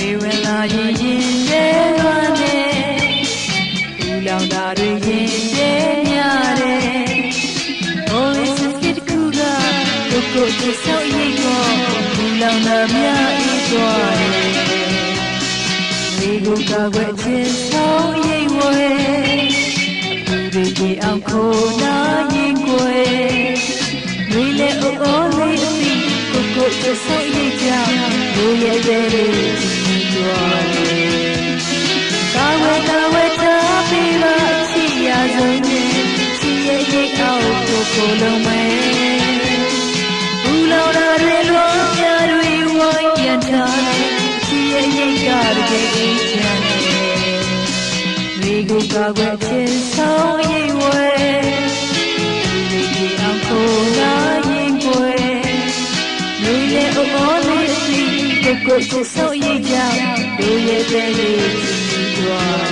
ရေဝင်လာရင်ရင်ရဲရွာနဲ့ဘူးလောင်တာတွေရင်ရဲများတယ် Always a fit ကူကကိုကိုချစ်ဆောက်ရိတ်ကောဘူးလောင်တာများအေးသွားတယ်ရေကိုကကွယ်ချစ်ဆောက်ရိတ်ဝဲဒီဒီအောင်ခိုးနာရင်ကွယ်ရေလေအိုအိုလေးအစီကိုကိုချစ်ဆောက်ရိတ်ကြောင့်ရိုးရဲရဲလေး ကြီးသွားတယ်ကာဝဲကာဝဲထားပြီးပါအချစ်ရဆုံးနဲ့ချစ်ရဲ့ရိတ်အောင်ကိုကိုလုံးမဲဘူးလောင်တာတွေလွန်ပြတွေဝိုင်းရန်ထားချစ်ရဲ့ရိတ်ကတကယ်အေးချမ်းတယ်ရေကိုကာကွယ်ချင်ဆောင်ရိတ်ဝဲဒီဒီအောင်ကိုလာရင်ကွယ်လူရဲ့အိုအိုလေးအစီကိုကိုချစ်ဆောက်ရိတ်ကြောင့် တို့ရဲ့တဲ့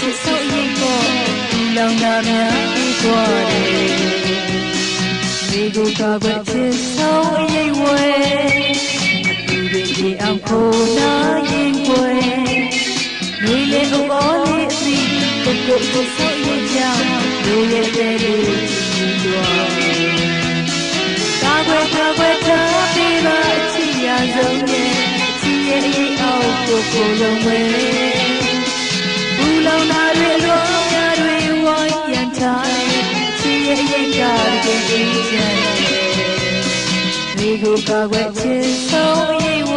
ကိုကိုချစ်ဆိုရင်ကိုဘူးလောင်တာများပြီးသွားတယ်။ဒီကိုကပဲချစ်ဆုံးအရေးဝဲဒီဒီအောင်ခိုးနာရင်ကွယ်ရေလေအိုးအိုးလေးအစီကိုကိုချစ်ဆိုရင်ကြောင့်ရိုးရဲ့တဲ့လေးကြီးသွား ကြီးချမ်းတွေကိုကာကွယ်ခြင်းဆောင်ရေးဝ